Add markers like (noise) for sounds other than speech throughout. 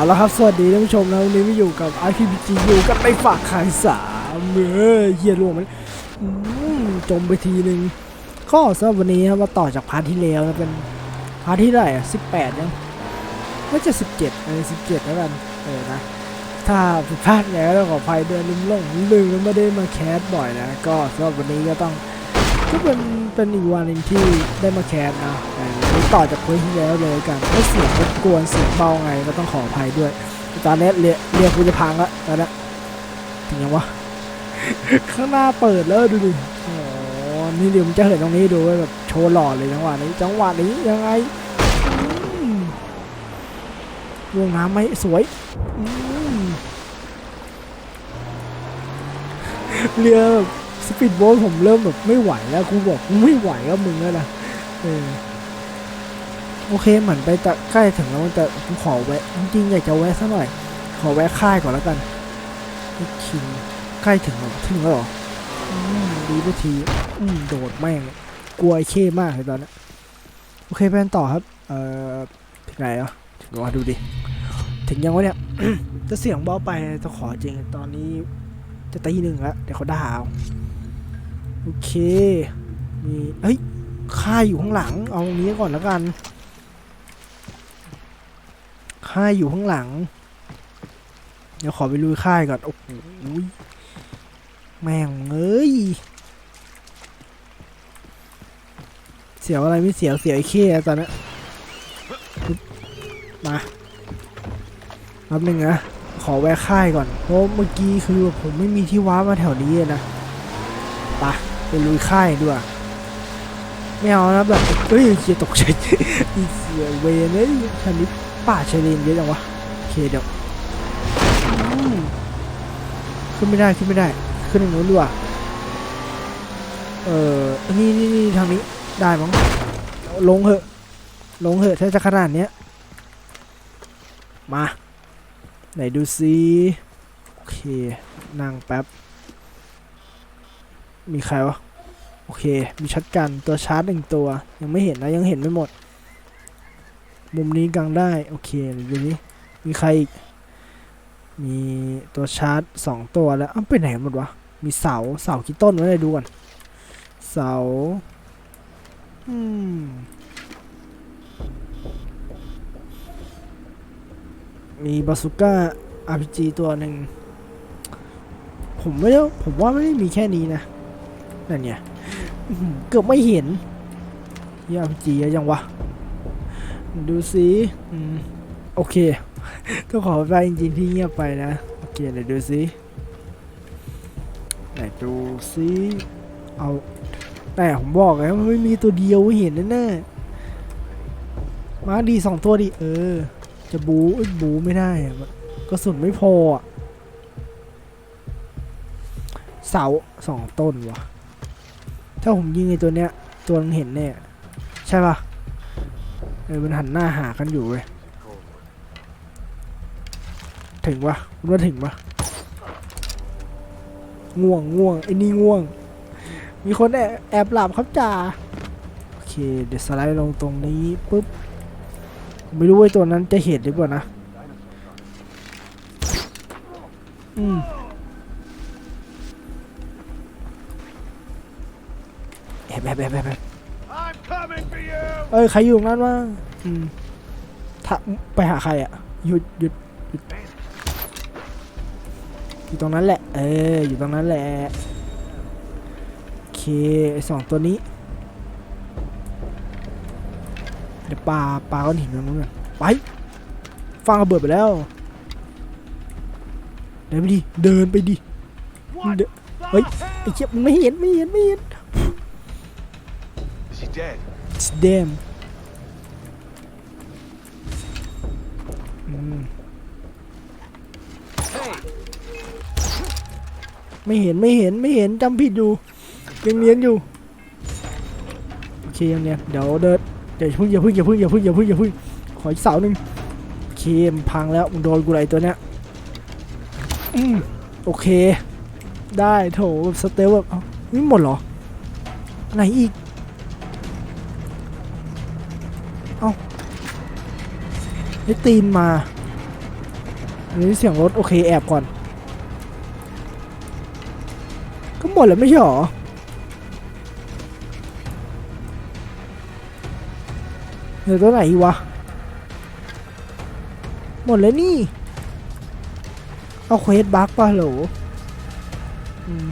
เอาละครับสวัสดีท่านผู้ชมนะวันนี้มาอยู่กับ IPPG อยู่กันในฝากขายสามเออเฮียรวมมันจมไปทีหนึ่งก็สำหรับวันนี้ครับมาต่อจากพาร์ทที่แล้วนะเป็นพาร์ทที่ไหร่ะสิบแปดยังไม่จะสิบเจ็ดเออสิบเจ็ดแล้วกันเออนะถ้าผิดพลาดไงก็ต้องขออภัยเดือนลืมลงลืมแล้วไม่ได้มาแคสบ่อยนะ ก็สำหรับวันนี้ก็ต้อง ก็เป็นเป็นอีกวันหนึ่งที่ได้มาแคสนะต่วันนี้ต่อจากเพื่ที่แล้วเลยกันไม่เสียงรบกวนเสียงเบาไงก็ต้องขออภัยด้วยตอนนี้เรียเรียกกูจะพังละตอนนี้ถึงยังวะข้างหน้าเปิดแล้วดูดิโอ้นี่เดี๋ยวมันจะเห็นตรงนี้ดูไว้แบบโชว์หล่อเลยจังหวะนี้ จังหวะนี้ยังไงวงน้ำไหมสวยเรือ สปีดโบ๊ทผมเริ่มแบบไม่ไหวแล้วกูบอกกูไม่ไหวกับมึงแล้วนะเออโอเคเหมือนไปจะใกล้ถึงแล้วแต่ผมขอแวะจริงๆอยากจะแวะสักหน่อย ขอแวะค่ายก่อนแล้วกันคิงใกล้ถึงแล้วถึงแล้วหรออดีไปทีอืมโดดแม่งกลัวไอ้เข้มากเลยตอนนี้โอเคไปกันต่อครับ เอ่อถึงไหนอะถึงว่าดูดิ ถึงยังวะเนี่ย จะเสียงเบาไปจะขอจริงตอนนี้จะตีหนึ่งแล้วเดี๋ยวเขาด่าเอา โอเคมีเฮ้ยค่ายอยู่ข้างหลัง เอาตรงนี้ก่อนแล้วกัน ค่ายอยู่ข้างหลัง เดี๋ยวขอไปลุยค่ายก่อน โอ้โหแม่งเอ้ย เสียวอะไรไม่เสียวเสียวไอ้เข้ตอนนี้มาแป๊บนึงนะ ขอแวะค่ายก่อน เพราะเมื่อกี้คือผมไม่มีที่ว้ามาแถวนี้นะ ไปลุยค่ายด้วยไม่เอานะแบบเอ้ยเชียตกใจอีเสียเวนเอ้ยทันนี้ป่าชายเลนเยอะจังวะโอเคเดี๋ยวขึ้นไม่ได้ขึ้นไม่ได้ ขึ้นทางนู้นดีกว่าเออนี่นี่นี่ทางนี้ได้มั้งลงเหอะลงเหอะถ้าจะขนาดเนี้ยมา ไหนดูซิโอเค นั่งแป๊บ มีใครวะ โอเค มีช็อตกันตัวชาร์จหนึ่งตัว ยังไม่เห็นนะ ยังเห็นไม่หมด มุมนี้กังได้ โอเคเดี๋ยวดูนี้มีใครอีก มีตัวชาร์จสองตัวแล้วอ้าวไปไหนหมดวะ มีเสา เสากี่ต้นวะเนี่ยดูก่อน เสา อืมมีบาสุก้า RPG ตัวหนึ่ง ผมไม่ได้ผมว่าไม่ได้มีแค่นี้นะ นั่นเนี่ยเกือบไม่เห็นย RPG อะยังวะ ดูสิโอเคก็ขอไปจริงๆที่เงียบไปนะ โอเคเดี๋ยวดูสิไหนดูสิเอาแต่ผมบอกแล้วมันไม่มีตัวเดียวเห็นแน่ๆมาดีสองตัวดิ เออ จะบูบูไม่ได้กระสุนไม่พอเสาสองต้นวะ ถ้าผมยิงไอ้ตัวเนี้ย ตัวนึงเห็นแน่ใช่ปะเออมันหันหน้าหากันอยู่เว้ยถึงปะคุณว่าถึงปะง่วงง่วงไอ้นี่ง่วง มีคนแอบแอบหลับครับจ่าโอเค เดี๋ยวสไลด์ลงตรงนี้ปุ๊บไม่รู้ว่าไอ้ตัวนั้นจะเห็นหรือเปล่านะ อืม แอบแอบแอบแอบแอบ I'm coming for you! เอ้ยใครอยู่ตรงนั้นวะอืมถ้าไปหาใครอะหยุดหยุดหยุดอยู่ตรงนั้นแหละ เอออยู่ตรงนั้นแหละโอเคไอ้สองตัวนี้เดี๋ยวปลาปลาก้อนหินตรงนู้นก่อนไปฟังระเบิดไปแล้ว เดินไปดิเดินไปดิ What? D- Wait. ไอ้เจ็บมันไม่เห็นไม่เห็นไม่เห็น Is he dead? It's damn อืม Hey! ไม่เห็นไม่เห็นไม่เห็นจำผิดอยู่ยังเนียนอยู่โอเคยังเนียนเดี๋ยวเดินเดี๋ยวอย่าเพึ่งอย่าเพึ่งอย่าเพึ่งอย่าเพึ่งอย่าเพึ่งอย่าเพึ่งขออีกเสาหนึ่งโอเคมันพังแล้วมึงโดนกูไรตัวเนี้ยอืมโอเค ได้โถแบบสเตลแบบเอ้านี่หมดเหรอไหนอีก ไอ้ตีนมา อันนี้เสียงรถโอเคแอบก่อน ก็หมดแล้วไม่ใช่หรอเหลือตัวไหนอีกวะ หมดแล้วนี่ เอาเควสบักป่ะโหลอืม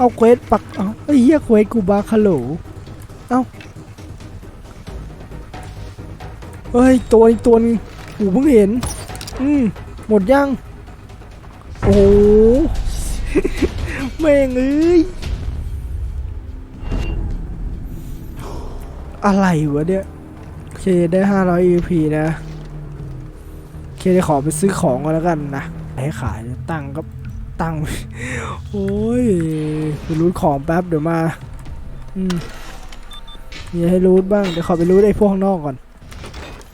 เอาเควสปักเอาไอ้เหี้ยเควสกูบักฮัลโหลเอาเฮ้ยตัวอีกตัวนึงกูเพิ่งเห็น อืมหมดยัง โอ้โหแม่งเอ้ยอะไรวะเนี่ยโอเคได้500 EP นะโอเคเดี๋ยวขอไปซื้อของก่อนแล้วกันนะ ให้ขายเนี่ยตั้งก็ ตั้งโอ้ยไปรูดของแป๊บเดี๋ยวมาอืมมีให้รูดบ้าง เดี๋ยวขอไปรูดไอ้พวกข้างนอกก่อน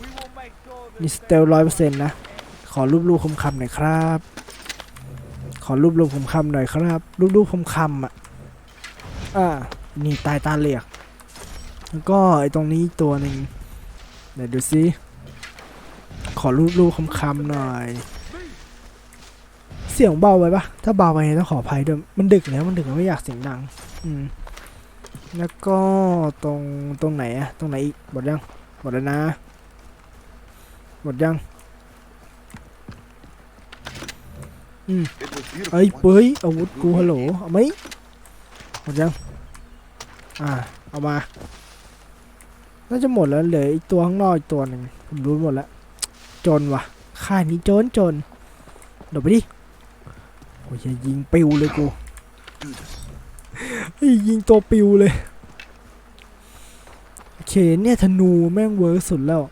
We will make sure that นี่สเตลร้อยเปอร์เซ็นต์นะ ขอรูปรูปคำคำหน่อยครับ ขอรูปรูปคำคำหน่อยครับ รูปรูปคำคำอะ อ่า นี่ตายตาเหลียก แล้วก็ไอ้ตรงนี้ตัวหนึ่งเดี๋ยวดูซิ ขอรูปรูปคำคำหน่อย เสียงเบาไปปะถ้าเบาไปต้องขออภัยด้วยมันดึกแล้วมันดึกแล้วไม่อยากเสียงดัง อืม แล้วก็ตรงตรงไหนอะตรงไหนอีกหมดยังหมดแล้วนะหมดยังอืมเอ้ยเฮ้ยอาวุธกูฮัลโหลเอาไหมหมดยังอ่าเอามาน่าจะหมดแล้วเหลืออีกตัวข้างนอกอีกตัวหนึ่งผมรู้หมดแล้วจนวะค่ายนี้จนจนเดี๋ยวไปดิ โอ้ยยิงปิวเลยกู Do this. เฮ้ยิงตัวปิวเลยโอเคเนี่ยธนูแม่งเวิร์กสุดแล้ว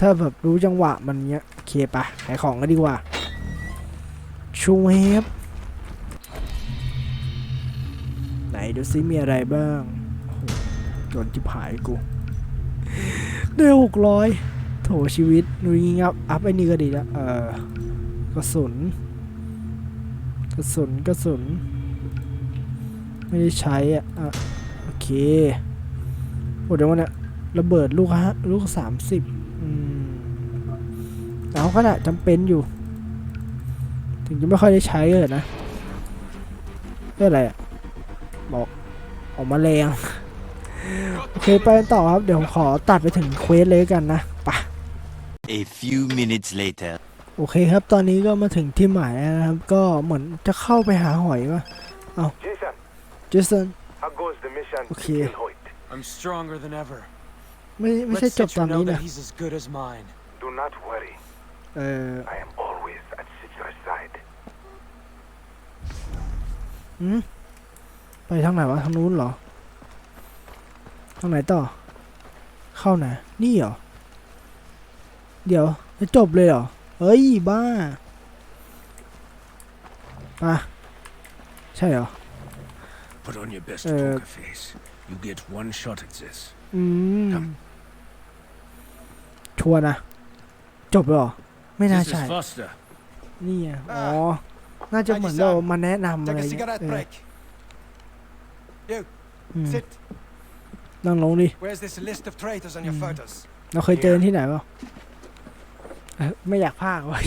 ถ้าแบบรู้จังหวะมันเนี้ยโอเคปะขายของก็ดีกว่าชูเวฟไหนดูซิมีอะไรบ้างโอ้โหจนจิบหายกู ได้หกร้อยโถชีวิตหนูยิงอัพอัพไอ้นี่ก็ดีล้วเออกระสุน กระสุนกระสุน ไม่ได้ใช้อะอะโอเคโอ้เดี๋ยววันเนี้ยระเบิดลูกฮะลูกสามสิบเอาขนาดจำเป็นอยู่ ถึงจะไม่ค่อยได้ใช้เลยนะเรื่องอะไรอะบอกออกมาแรงโอเคไปต่อครับ เดี๋ยวขอตัดไปถึงเควสเลยกันนะไปะ A few minutes later. โอเคครับ ตอนนี้ก็มาถึงที่หมายแล้วนะครับ ก็เหมือนจะเข้าไปหาหอยป่ะ Jason, เจสัน how goes the mission Okay. to kill Hoyt? I'm stronger than ever. ไม่ไม่ใช่ Let จบตอน Citra นี้ know นะ that he's as good as mine. Do not worry. เออ I am always at Citra's side. อืมไปทางไหนวะทางนู้นเหรอ ทางไหนต่อ เข้าไหน นี่เหรอ เดี๋ยวจะจบเลยเหรอ เฮ้ย บ้าอะใช่เหรอ Put on your best Uh, poker face. You get one shot at this. อืมครับชัวร์นะ จบเลยเหรอ ไม่น่า This ใช่ is faster. นี่ไงอ๋อ น่าจะเหมือนเรามาแนะนำอะไร Take a เงี้ย cigarette เออ break. You, อืม sit. นั่งลงดิ Where's this list of traitors on your Mm. photos? เราเคยเจอที่ไหนเปล่าเอ้ย ไม่อยากพากว่ะ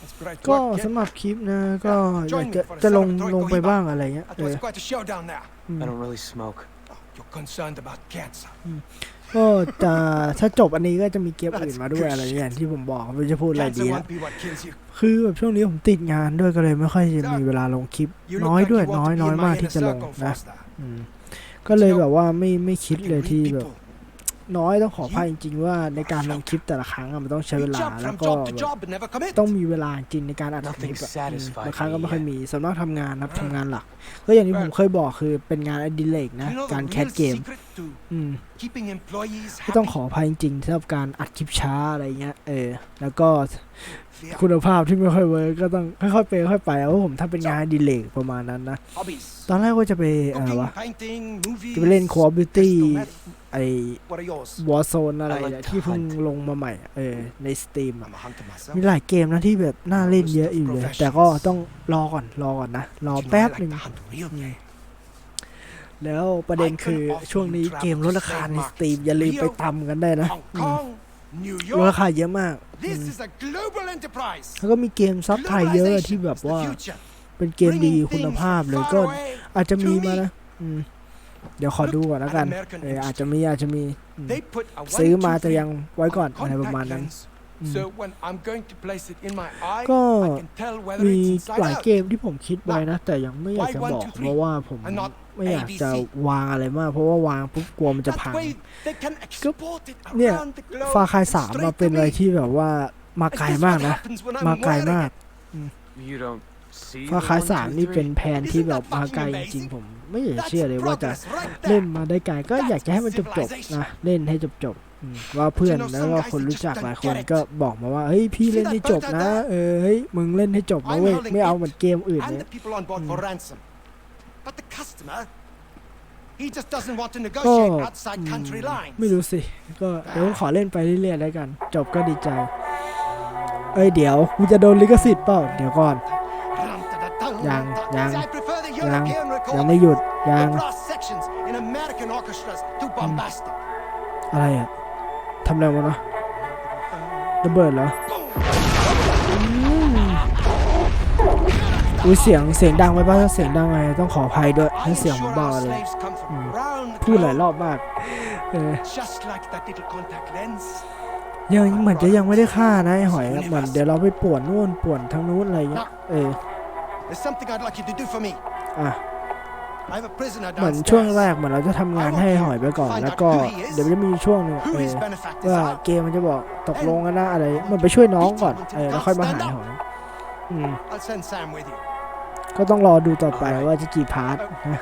That's great ก็ work, สำ kid. หรับคลิปนะก็อยาก Join me จะ for a จะลง celebratory ลงไป Cohiba. บ้างอะไรเงี้ย That เออ was quite a showdown there. อืม I don't really smoke. Oh, you're concerned about cancer. ก็จะถ้าจบอันนี้ก็จะมีเกมอื่นมาด้วยอะไรอย่างที่ผมบอกไม่รู้จะพูดอะไร Cancer ดีนะ won't be what kills you. คือแบบช่วงนี้ผมติดงานด้วยก็เลยไม่ค่อยจะมีเวลาลงคลิป You น้ look อย like ด้วย you น้ want อย to be น้อย in มาก my ที่ inner จะลง circle, นะ Foster. อืม ก็เลยแบบว่าไม่ไม่คิด Keeping เลยที่ real แบบ people. น้อยต้องขออภัยจริงๆว่าในการลงคลิปแต่ละครั้งอะมันต้องใช้เว You ลา jump แล้ว from ก็ job to แบบ job but never commit. ต้องมีเวลาจริงในการอัดคลิป Nothing อะอืม satisfies บางครั้งก็ me ไม่ค่อย yet. มีส่วนมากทำงานนะครับทำงานหลัก ก็อย่างที่ผมเคยบอกคือเป็นงานอดิเรกนะ You know การ the แค real สเกม secret to อืม keeping employees ก็ต้อง happy? ขออภัยจริงๆสำหรับการอัดคลิปช้าอะไรเงี้ย เออ แล้วก็คุณภาพที่ไม่ค่อยเวิร์กก็ต้องค่อยๆไปค่อยๆไปเพราะผมทำเป็นงานอดีเลกประมาณนั้นนะ Hobbies. ตอนแรกว่าจะไปอะไร Cooking, วะ painting, movies. จะไปเล่น Call of Duty crystal meth. ไอ What are yours? วอร์โซนอะไร I like เนี่ย to ที่เพิ่ง hunt. ลงมาใหม่อะเออ ในสตรีม I'm a hunter myself. มีหลายเกมนะที่แบบน่าเล่นเยอะอยู่เลย แต่ก็ต้องรอก่อนรอก่อนนะ รอ You know, แป๊บ I like หนึ่ง แล้วประเด็นคือช่วงนี้เกมลดราคาในสตรีมอย่าลืมไปทำกันได้นะ Hong Kong, New ลดรา York. คาเยอะมาก This is a global enterprise. แล้วก็มีเกมซับไทยเยอะที่แบบ Globalization is the ว่า future. เป็นเกมดี Bringing คุณ things ภาพเลย far ก็ away อาจจะมี to มา me. นะอืมเดี๋ยวขอดูก่อนแล้วกัน American เอออาจจะมีอาจจะมีอืม They put a ซื้อ one, มา two, แต่ three ยังไว้ก่อน on อะไรประมาณ contact นั้น lens. So when I'm going to place it in my eye, ก็ I can tell whether มี it's inside หลาย out. เกมที่ผมคิดไว้นะ แต่ยังไม่อยากจะ Why one, บอก two, three? เพราะว่าผม And not ไม่อยากจะ ABC วางอะไรมาก เพราะว่าวางปุ๊บกลัวมันจะ That way พัง they can export it เนี่ย around the globe ฟาคายสาม straight มาเป็น to อะไร me. ที่แบบว่ามา Is ไกล this มาก what นะ happens when I'm มาไกล wearing มาก it? You don't see ฟา the คาย one, สาม two, นี่ three? เป็นแผนที่แบบมาไกลจริงๆผมไม่อยากจะเชื่อเลยว่าจะเล่นมาได้ไกลก็อยากจะให้มันจบๆนะเล่นให้จบๆอืมว่าเพื่อนแล้วก็คนรู้จักหลายคนก็บอกมาว่าเฮ้ยพี่เล่นให้จบนะเออเฮ้ยมึงเล่นให้จบนะเว้ยไม่เอาเหมือนเกมอื่น and เนี่ย But the customer, he just doesn't want to ก็ negotiate outside อืม country lines. ไม่รู้สิ ก็เดี๋ยวขอเล่นไปเรื่อยๆแล้วกัน จบก็ดีใจ เอ้ยเดี๋ยวกูจะโดนลิขสิทธิ์เปล่า เดี๋ยวก่อน ยังยัง See, I prefer the ยัง European ยัง recording. ไม่หยุด ยัง The brass sections in American orchestras too bombastic. อะไรอะทำอะไรวะเนาะระเบิดเหรออืม อุ้ยเสียงเสียงดังไปป่ะถ้าเสียงดังไงต้องขออภัยด้วยถ้า I'm เสียงผม sure เบา our เลย slaves come from around the พูดหลาย globe, รอบมากเออ just like that little contact lens. ยังเหมือนจะยังไม่ได้ฆ่านะไอ้หอยอะเหมือนเดี๋ยวเราไปป่วนนู่นป่วนทางนู้นอะไรเงี้ยเออ There's something I'd like you to do for me. อะ I have a prisoner เหมือนช่วง downstairs. แรกเหมือนเราจะทำงานให้หอยไปก่อนแล้วก็เดี๋ยวจะมีช่วงหนึง Who เอ his อ benefactors ว่า are. เกมมันจะบอกตกลงกันนะอะไรมันไปช่วยน้องก่อนเออแล้วค่อยมาหาหอย ก็ต้องรอดูต่อไปว่าจะกี่พาร์ทนะ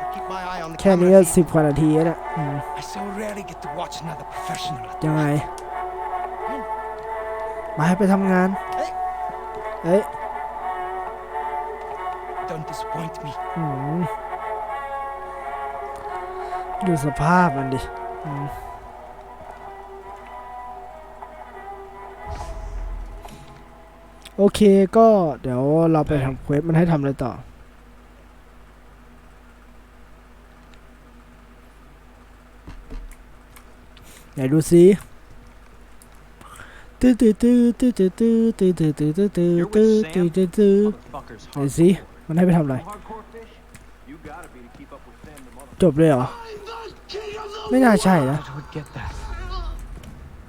I'll keep my eye on the แค่นี้ก็ camera สิ feed. บกว่านาทีแล้วนะอืม I so rarely get to watch another professional. at ยังไง work. มาให้ไปทำงาน เอ้ย Don't disappoint me. อืมดูสภาพมันดิ โอเคก็เดี๋ยวเราไปทำเควสมันให้ทำอะไรต่อ ไหนดูซิตื้อตื้อตื้อตื้อตื้อตื้อตื้อตื้อตื้อตื้อตื้อตื้อตื้อตื้อตื้อไหนสิมันให้ไปทำอะไร จบเลยเหรอ ไม่น่าใช่นะ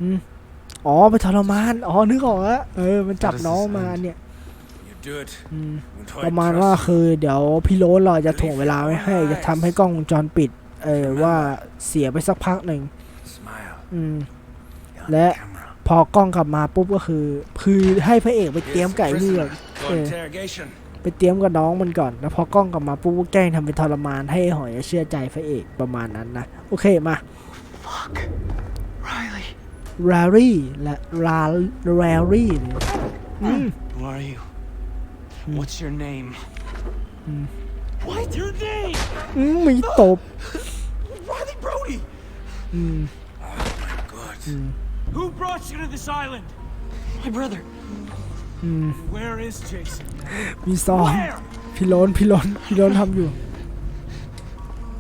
อืม อ๋อไปทรมาน อ๋อนึกออกแล้วเออมันจับน้องมาเนี่ย You do it. อืม and ประ I มาณ trust ว่า you. คือเดี๋ยวพี่โรสเราจะถ่วงเวลาไว้ให้ จะทำให้กล้องวงจรปิด เออว่าเสียไปสักพักหนึ่ง Smile. อืม You're on Let- camera. พอกล้องกลับมาปุ๊บก็คือ คือให้พระเอกไปเตรียม Here's the ไก่นี่ prisoner ก่อน for Yeah. interrogation. ไปเตรียมกับน้องมันก่อน แล้วพอกล้องกลับมาปุ๊บก็แกล้งทำเป็นทรมานให้หอยเชื่อใจพระเอกประมาณนั้นนะ โอเคมา Riley. รารี่และรารารี่เนี่ยอืม Who are you? Hmm. What's your name? Hmm. What's your name? อืมมีตบ (gasps) Riley Brody! อืม Good. Who brought you to this island? My brother. อืม Where is Jason? มีซ้อม Where? พี่โลนพี่โลนพี่โลนทำอยู่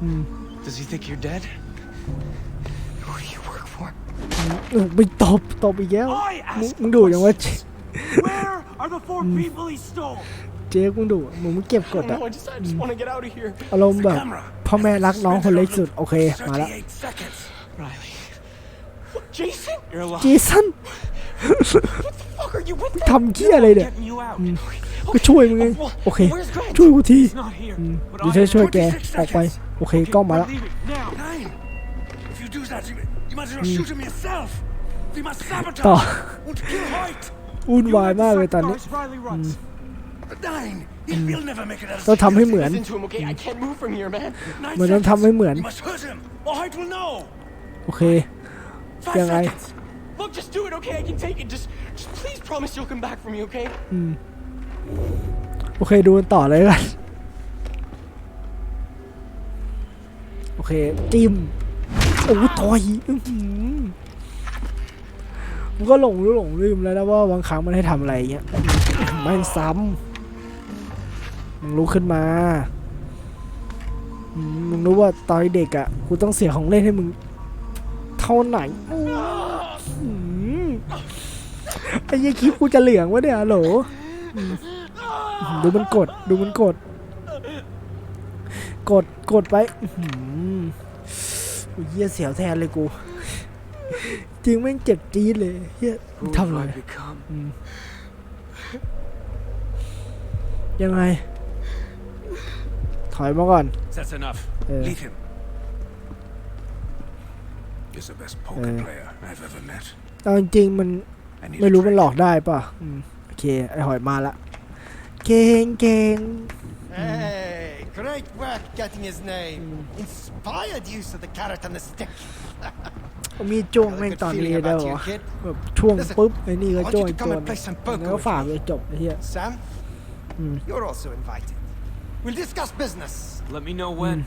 อืม Does he think you're dead? ไปตบตบอีกแล้ว I มึง ask มึงดูอย่างว่าเจ Where are the four people he stole? เจ๊มึงดูมึงมึงเก็บกดอะ I just, I just want to get out of here. อารมณ์แบบ Camera. พ่อแม่รักน้องคนเล็กสุด โอเค มาแล้ว38 seconds. Riley. Jason? You're alive. เจสัน Fuck are you with ทำเกี้ยอะไรเนี่ย Getting you out. ก็ช่วยมึงไงโอเค Where's Grant? ช่วยกูที He's not here. อืม But เดี๋ยว I จะ am. ช่วยแกออกไป โอเคกล้องมาแล้ว Leave it now. Nine. If you do that, you, you might as well shoot him yourself. We must ต่อ sabotage. Und kill Hoyt. วุ่น You วาย led the มากเลยตอนนี้ sacrifice Riley runs. But Nine. He, He'll never make it out of ต้องทำให้เหมือน Listen to him, okay? I can't move from here, man. Nine มันต้อง seconds. ทำให้เหมือน You must hurt him, or Hoyt will know. โอเค Five ยังไง seconds. Look, just do it, okay? I can take it. Just, just please promise you'll come back for me, okay? โอเค ดูกันต่อเลยกัน โอเค จิ้ม โอ้ต่อยอื้อ มันก็หลงรู้หลงลืมแล้วนะว่าบางครั้งมันให้ทำอะไรเงี้ยม่งซ้ำมึงลุกขึ้นมามึงรู้ว่าตอนเด็กอะกูต้องเสียของเล่นให้มึง เท่าไหนไอ้ยี่คลิปกูจะเหลืองวะเนี่ยโหลดูมันกด ดูมันกด กดกดไปอื้อหือโอ้ยเฮียเสียวแทนเลยกู จริงแม่งเจ็บจี๊ดเลยเฮียทำอะไร become? ยังไง ถอยมาก่อน That's enough. Yeah. Leave him. He's the best poker Yeah. player I've ever met. เอาจริงๆมัน I need ไม่ a รู้มัน drink. หลอกได้ป่ะอืมโอเค ไอหอยมาละ เก่งเก่ง Hey, great work getting his name. Inspired use of the carrot and the stick. มีจ้วง Got a แม่ง good ตอน feeling นี้ได้ about เหร you, อ kid. แบบช่วง Listen, ปุ๊บไอ้นี่ก็ I want จ้วง you ไอ้ to ตั come ว and play some poker แล้วก็ with ฝาก me. เลยจบไอ้เหี้ย Sam, Hmm. you're also invited. We'll discuss business. Let me know when.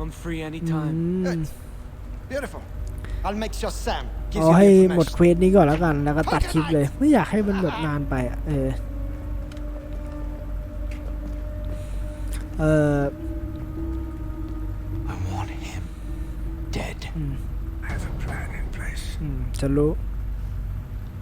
I'm free anytime. อืม Good. Beautiful. I'll make sure Sam gives เอา you ให้ the หมด information. เควสนี้ก่อนแล้วกันแล้วก็ตัดคลิปเลย ไม่อยากให้มันแบบนานไปอะเออเออ จะรู้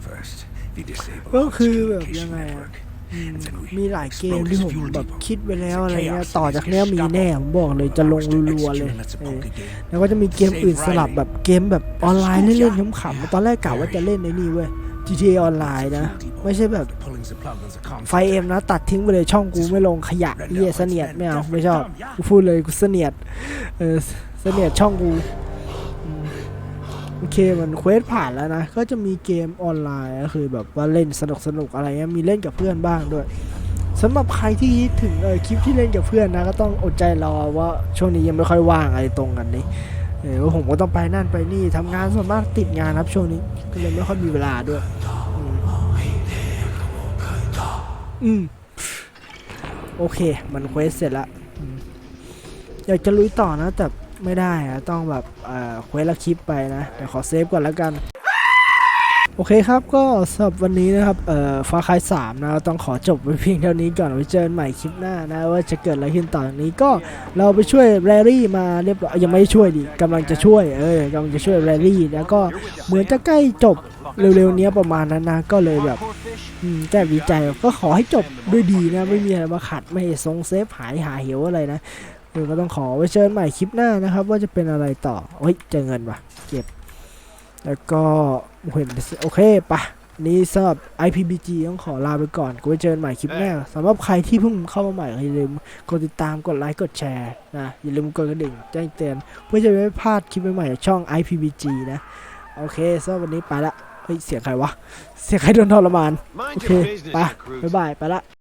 First, we disable Well, Hog's คือ communication แบบยังไงอะ network. And then we มีหลายเกม explode ที่ his ผม fuel แบบ depot. คิดไว้แล้ว It's a อะไรเงี้ย chaos ต่อ that จาก is เนี้ยมีแน่ผมบอกเลยจะลงรัวๆเลย That's a เออ poker game. แล้วก็จะมีเกมอื่นสลับแบบเกมแบบออนไลน์เล่นๆขำๆตอนแรกกะว่าจะเล่นในนี่เว้ย GTA ออนไลน์นะ ไม่ใช่แบบ Pulling the plug on the com ไฟเอ็มนะตัดทิ้งไปเลยช่องกูไม่ลงขยะเหี้ยเสนียดไม่เอาไม่ชอบกูพูดเลยกูเสนียดเออเสนียดช่องกูอืม โอเคมันเควสผ่านแล้วนะ ก็จะมีเกมออนไลน์ก็คือแบบว่าเล่นสนุกสนุกอะไรเงี้ยมีเล่นกับเพื่อนบ้างด้วยสำหรับใครที่คิดถึงเออคลิปที่เล่นกับเพื่อนนะ ก็ต้องอดใจรอว่าช่วงนี้ยังไม่ค่อยว่างอะไรตรงกันนี่เออว่าผมก็ต้องไปนั่นไปนี่ทำงานส่วนมากติดงานครับช่วงนี้ก็เลยไม่ค่อยมีเวลาด้วย อืมโอเค มันเควสเสร็จละอยากจะลุยต่อนะแต่ ไม่ได้อะต้องแบบเอ่อเควสละคลิปไปนะเดี๋ยวขอเซฟก่อนแล้วกันโอเคครับ ก็สำหรับวันนี้นะครับเอ่อฟ้าคาย3นะต้องขอจบไว้เพียงเท่านี้ก่อนไว้เจอกันใหม่คลิปหน้านะ ว่าจะเกิดอะไรขึ้นต่อจากนี้ก็เราไปช่วยแรรี่มาเรียบร้อยยังไม่ช่วยดิกำลังจะช่วยเออกำลังจะช่วยแรรี่แล้วก็เหมือนจะใกล้จบเร็วๆนี้ประมาณนั้นนะก็เลยแบบอืมแก้วิจัยก็ขอให้จบด้วยดีนะ ไม่มีอะไรมาขัดไม่ทรงเซฟหายหาเหวอะไรนะ เออก็ต้องขอไว้เชิญใหม่คลิปหน้านะครับ ว่าจะเป็นอะไรต่อเฮ้ยเจอเงินว่ะเก็บ แล้วก็เห็นโอเคปะนี้สำหรับ IPBG ต้องขอลาไปก่อนกูไว้เจอกันใหม่คลิปหน้าสำหรับใครที่เพิ่งเข้ามาใหม่อย่าลืมกดติดตามกดไลค์กดแชร์นะอย่าลืมกดกระดิ่งแจ้งเตือนเพื่อจะไม่พลาดคลิปใหม่ๆจากช่อง IPBG นะโอเคสำหรับวันนี้ไปละเฮ้ยเสียงใครวะ เสียงใครโดนทรมาน โอเคไปบ๊ายบายไปละ